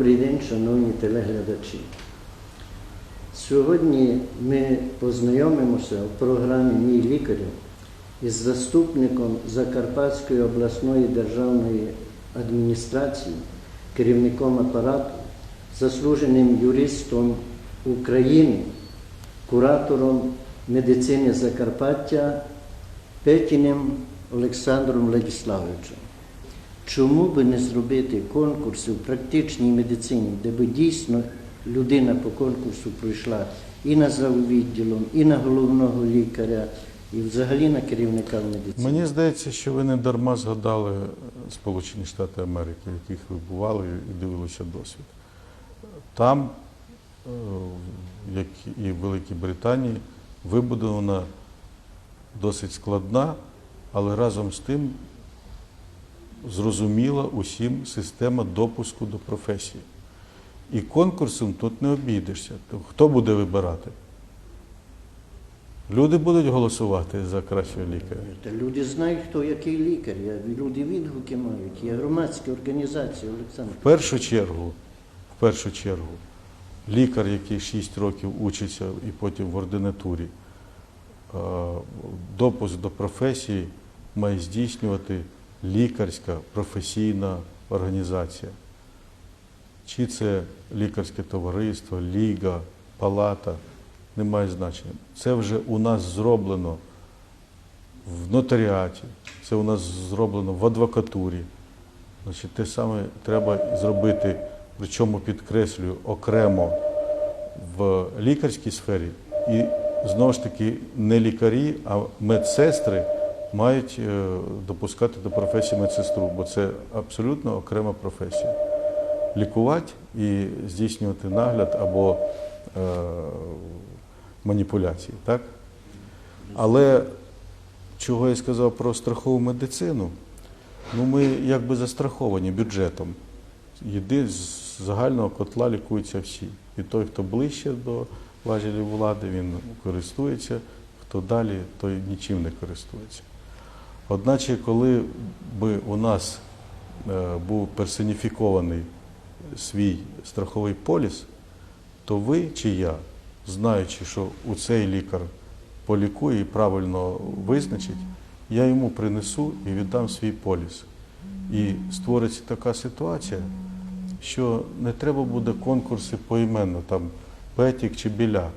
Добрий день, шановні телеглядачі. Сьогодні ми познайомимося в програмі Мій лікарю із заступником Закарпатської обласної державної адміністрації, керівником апарату, заслуженим юристом України, куратором медицини Закарпаття Петіним Олександром Владиславовичем. Чому би не зробити конкурси в практичній медицині, де би дійсно людина по конкурсу пройшла і на заввідділом, і на головного лікаря, і взагалі на керівника в медицині? Мені здається, що ви не дарма згадали Сполучені Штати Америки, в яких ви бували і дивилися досвід. Там, е, як і в Великій Британії, вибудована досить складна, але разом з тим зрозуміла усім система допуску до професії. І конкурсом тут не обійдешся. То Хто буде вибирати? Люди будуть голосувати за кращого лікаря. Та люди знають, хто який лікар. Люди відгуки мають. Є громадські організації, Олександр. В першу чергу, в першу чергу, лікар, який 6 років учиться і потім в ординатурі, е, допуск до професії має здійснювати лікарська професійна організація. Чи це лікарське товариство, ліга, палата, не має значення. Це вже у нас зроблено в нотаріаті, це у нас зроблено в адвокатурі. Значить, те саме треба зробити, причому підкреслюю, окремо в лікарській сфері. І знову ж таки не лікарі, а медсестри мають е, допускати до професії медсестру, бо це абсолютно окрема професія. Лікувати і здійснювати нагляд або е, маніпуляції. Так? Але чого я сказав про страхову медицину? Ну, ми якби застраховані бюджетом. Єди з загального котла лікуються всі. І той, хто ближче до важелів влади, він користується, хто далі, той нічим не користується. Одначе, коли би у нас е, був персоніфікований свій страховий поліс, то ви чи я, знаючи, що у цей лікар полікує і правильно визначить, я йому принесу і віддам свій поліс. І створиться така ситуація, що не треба буде конкурси поіменно, там Петік чи Біляк.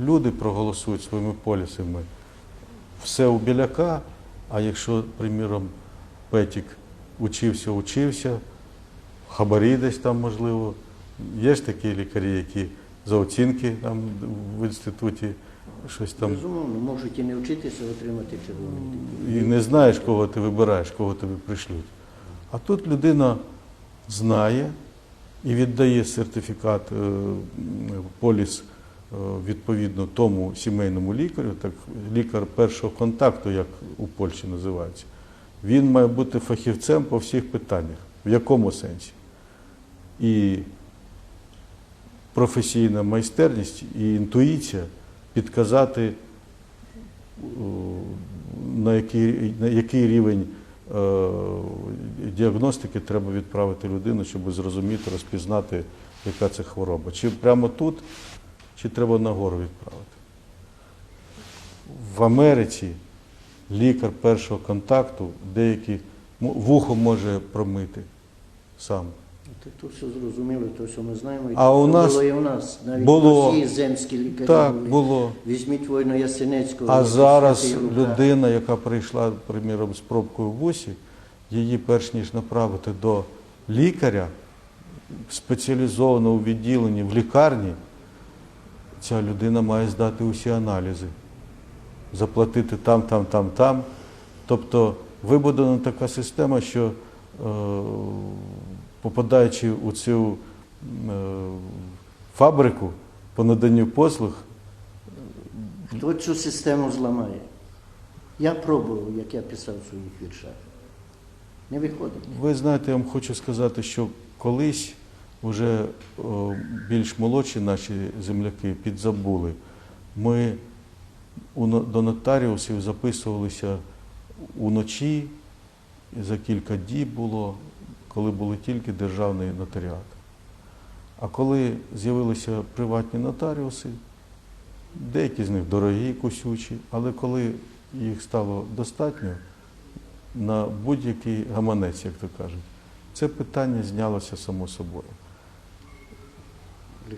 Люди проголосують своїми полісами. Все у біляка, а якщо, приміром, Петік учився, учився, хабарі десь там, можливо, є ж такі лікарі, які за оцінки там в інституті щось там Безумовно, можуть і не вчитися отримати червоний. і не знаєш, кого ти вибираєш, кого тобі пришлють. А тут людина знає і віддає сертифікат, е, поліс відповідно тому сімейному лікарю, так лікар першого контакту, як у Польщі називається. Він має бути фахівцем по всіх питаннях. В якому сенсі? І професійна майстерність і інтуїція підказати на який, на який рівень е, діагностики треба відправити людину, щоб зрозуміти, розпізнати, яка це хвороба. Чи прямо тут, чи треба нагору відправити. В Америці лікар першого контакту деякі вухо може промити сам. Це то все зрозуміло, то що ми знаємо. І А у нас було і у нас. Навіть було. в Росії земські лікарі Так, були. було. Візьміть воїна Ясенецького. А зараз людина, яка прийшла, приміром, з пробкою в вусі, її перш ніж направити до лікаря, спеціалізованого у відділенні в лікарні, ця людина має здати усі аналізи, заплатити там, там, там, там. Тобто вибудована така система, що е, попадаючи у цю е, фабрику по наданню послуг, Хто цю систему зламає? Я пробував, як я писав в своїх віршах. Не виходить. Ви знаєте, я вам хочу сказати, що колись вже більш молодші наші земляки підзабули. Ми до нотаріусів записувалися уночі, за кілька діб було, коли були тільки державний нотаріат. А коли з'явилися приватні нотаріуси, деякі з них дорогі, кусючі, але коли їх стало достатньо на будь-який гаманець, як то кажуть, це питання знялося само собою.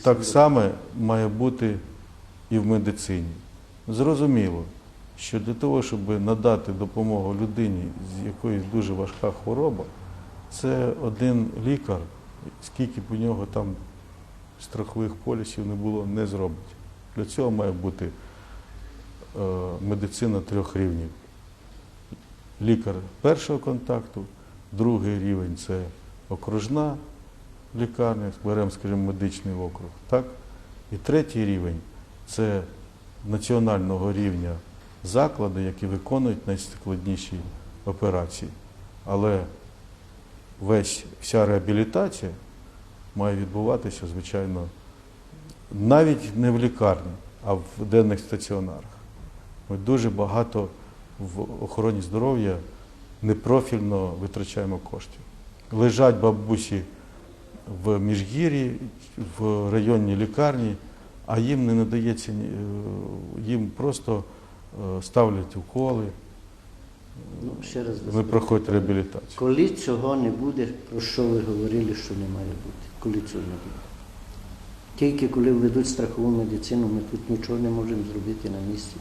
Так само має бути і в медицині. Зрозуміло, що для того, щоб надати допомогу людині, з якоюсь дуже важка хвороба, це один лікар, скільки б у нього там страхових полісів не було, не зробить. Для цього має бути е, медицина трьох рівнів. Лікар першого контакту, другий рівень це окружна лікарня, беремо, скажімо, медичний округ. Так? І третій рівень це національного рівня заклади, які виконують найскладніші операції. Але весь, вся реабілітація має відбуватися, звичайно, навіть не в лікарні, а в денних стаціонарах. Ми дуже багато в охороні здоров'я непрофільно витрачаємо коштів. Лежать бабусі в міжгір'ї, в районній лікарні, а їм не надається, е, їм просто е, ставлять уколи, Ну, ще раз вас вони проходять реабілітацію. Коли цього не буде, про що ви говорили, що не має бути? Коли цього не буде? Тільки коли введуть страхову медицину, ми тут нічого не можемо зробити на місці.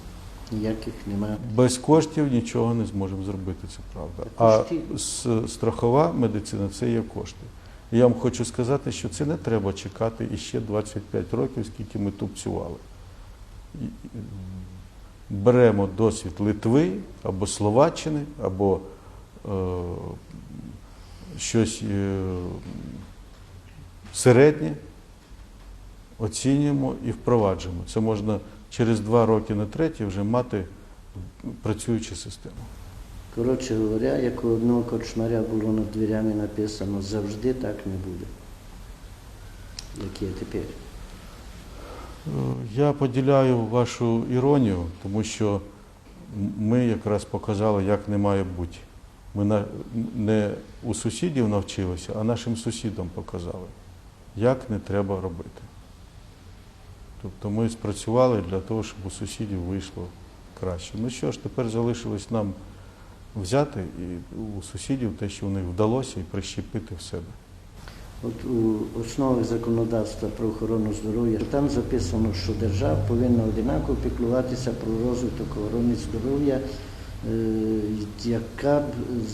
Ніяких немає. Без коштів нічого не зможемо зробити, це правда. А кошти. страхова медицина це є кошти. Я вам хочу сказати, що це не треба чекати іще 25 років, скільки ми тупцювали. Беремо досвід Литви або Словаччини, або е, щось е, середнє, оцінюємо і впроваджуємо. Це можна через два роки на третій вже мати працюючу систему. Коротше говоря, як у одного корчмаря було над дверями написано, завжди так не буде, як є тепер. Я поділяю вашу іронію, тому що ми якраз показали, як не має бути. Ми не у сусідів навчилися, а нашим сусідам показали, як не треба робити. Тобто ми спрацювали для того, щоб у сусідів вийшло краще. Ну що ж, тепер залишилось нам взяти і у сусідів те, що у них вдалося, і прищепити в себе. От у основах законодавства про охорону здоров'я там записано, що держава повинна одинаково піклуватися про розвиток охорони здоров'я, е, яка б,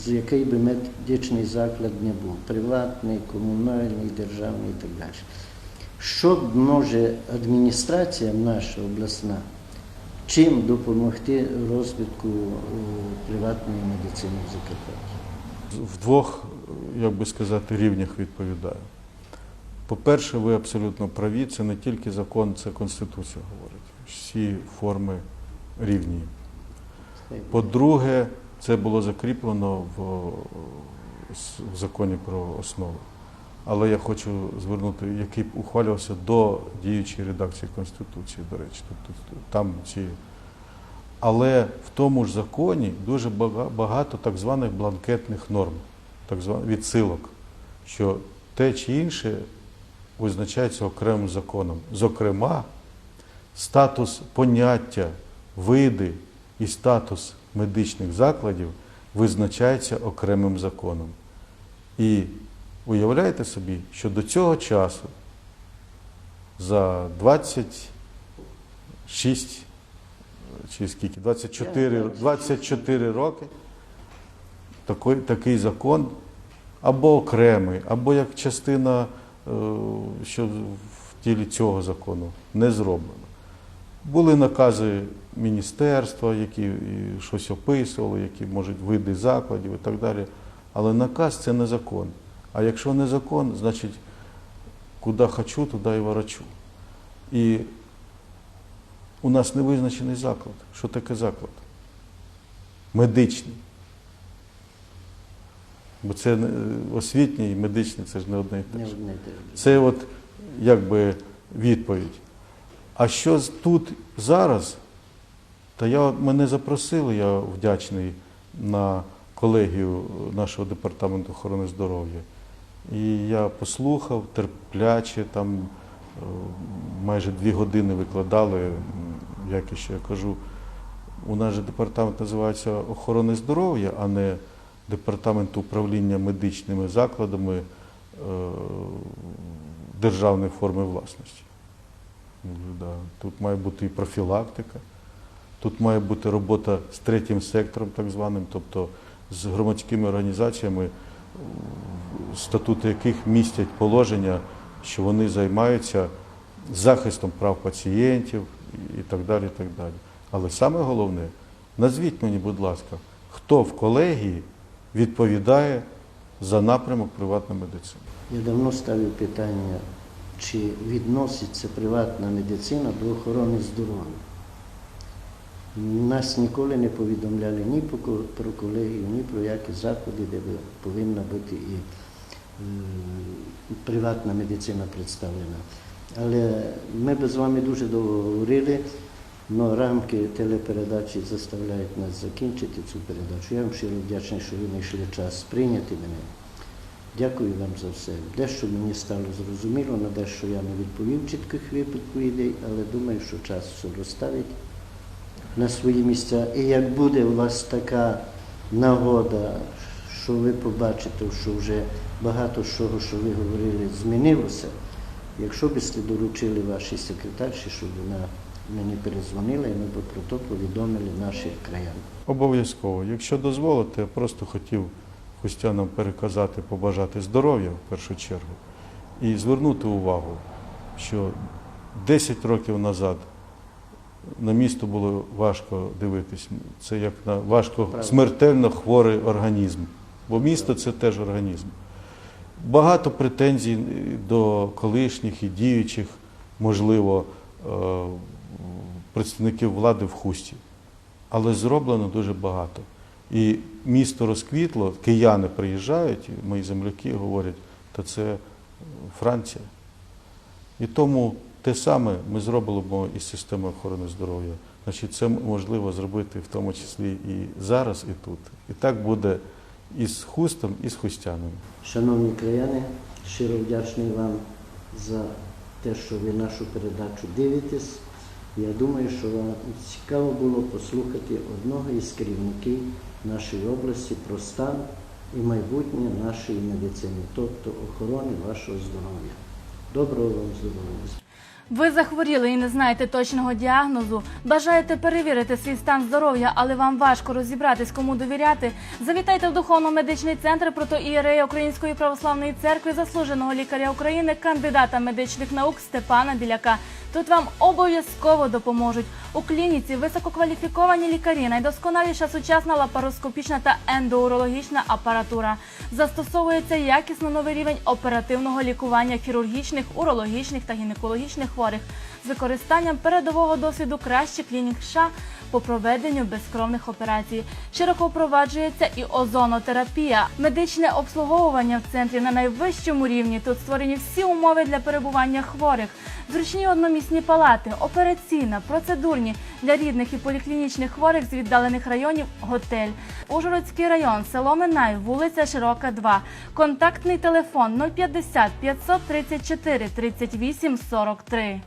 з який би медичний заклад не був, приватний, комунальний, державний і так далі. Що може адміністрація наша обласна чим допомогти розвитку е, приватної медицини в Закарпатті? в двох, як би сказати, рівнях відповідаю. По-перше, ви абсолютно праві, це не тільки закон, це Конституція говорить. Всі форми рівні. По-друге, це було закріплено в, в законі про основи. Але я хочу звернути, який ухвалювався до діючої редакції Конституції, до речі. Тобто там ці. Але в тому ж законі дуже багато так званих бланкетних норм, так званих відсилок, що те чи інше визначається окремим законом. Зокрема, статус поняття, види і статус медичних закладів визначається окремим законом. І уявляєте собі, що до цього часу за 26 чи скільки, 24, 24 роки такий, такий закон або окремий, або як частина, е, що в тілі цього закону не зроблено. Були накази міністерства, які щось описували, які можуть види закладів і так далі. Але наказ це не закон. А якщо не закон, значить куди хочу, туди і ворочу. І у нас не визначений заклад. Що таке заклад? Медичний. Бо це освітній і медичний це ж не одне і те ж. Це от якби відповідь. А що тут зараз? Та я мене запросили, я вдячний на колегію нашого департаменту охорони здоров'я. І я послухав терпляче, там е, майже дві години викладали, як і ще я кажу, у нас же департамент називається охорони здоров'я, а не департамент управління медичними закладами е, державної форми власності. Тут має бути і профілактика, тут має бути робота з третім сектором, так званим, тобто з громадськими організаціями, статути яких містять положення, що вони займаються захистом прав пацієнтів і так далі. І так далі. Але саме головне, назвіть мені, будь ласка, хто в колегії відповідає за напрямок приватної медицини. Я давно ставив питання, чи відноситься приватна медицина до охорони здоров'я. Нас ніколи не повідомляли ні про колегію, ні про які заходи, де повинна бути і приватна медицина представлена. Але ми би з вами дуже довго говорили, але рамки телепередачі заставляють нас закінчити цю передачу. Я вам щиро вдячний, що ви знайшли час прийняти мене. Дякую вам за все. Дещо мені стало зрозуміло, на дещо я не відповів чітких відповідей, але думаю, що час все розставить на свої місця. І як буде у вас така нагода, що ви побачите, що вже багато з того, що ви говорили, змінилося, якщо б доручили вашій секретарші, щоб вона мені перезвонила, і ми б про то повідомили наших краян. Обов'язково. Якщо дозволите, я просто хотів хустянам переказати, побажати здоров'я в першу чергу і звернути увагу, що 10 років назад на місто було важко дивитись. Це як на важко смертельно хворий організм. Бо місто це теж організм. Багато претензій до колишніх і діючих, можливо, е, представників влади в хусті. Але зроблено дуже багато. І місто розквітло, кияни приїжджають, мої земляки говорять, то це Франція. І тому те саме ми зробимо із системою охорони здоров'я. Значить, це можливо зробити в тому числі і зараз, і тут. І так буде і з хустом, і з хустянами. Шановні краяни, щиро вдячний вам за те, що ви нашу передачу дивитесь. Я думаю, що вам цікаво було послухати одного із керівників нашої області про стан і майбутнє нашої медицини, тобто охорони вашого здоров'я. Доброго вам здоров'я! Ви захворіли і не знаєте точного діагнозу, бажаєте перевірити свій стан здоров'я, але вам важко розібратись, кому довіряти. Завітайте в духовно-медичний центр протоієрея Української православної церкви, заслуженого лікаря України, кандидата медичних наук Степана Біляка. Тут вам обов'язково допоможуть. У клініці висококваліфіковані лікарі, найдосконаліша сучасна лапароскопічна та ендоурологічна апаратура. Застосовується якісно новий рівень оперативного лікування хірургічних, урологічних та гінекологічних хворих з використанням передового досвіду кращих клінік США по проведенню безкровних операцій. Широко впроваджується і озонотерапія. Медичне обслуговування в центрі на найвищому рівні. Тут створені всі умови для перебування хворих. Зручні одномісні палати, операційна, процедурні для рідних і поліклінічних хворих з віддалених районів готель. Ужгородський район, село Минай, вулиця Широка, 2. Контактний телефон 050 534 38 43.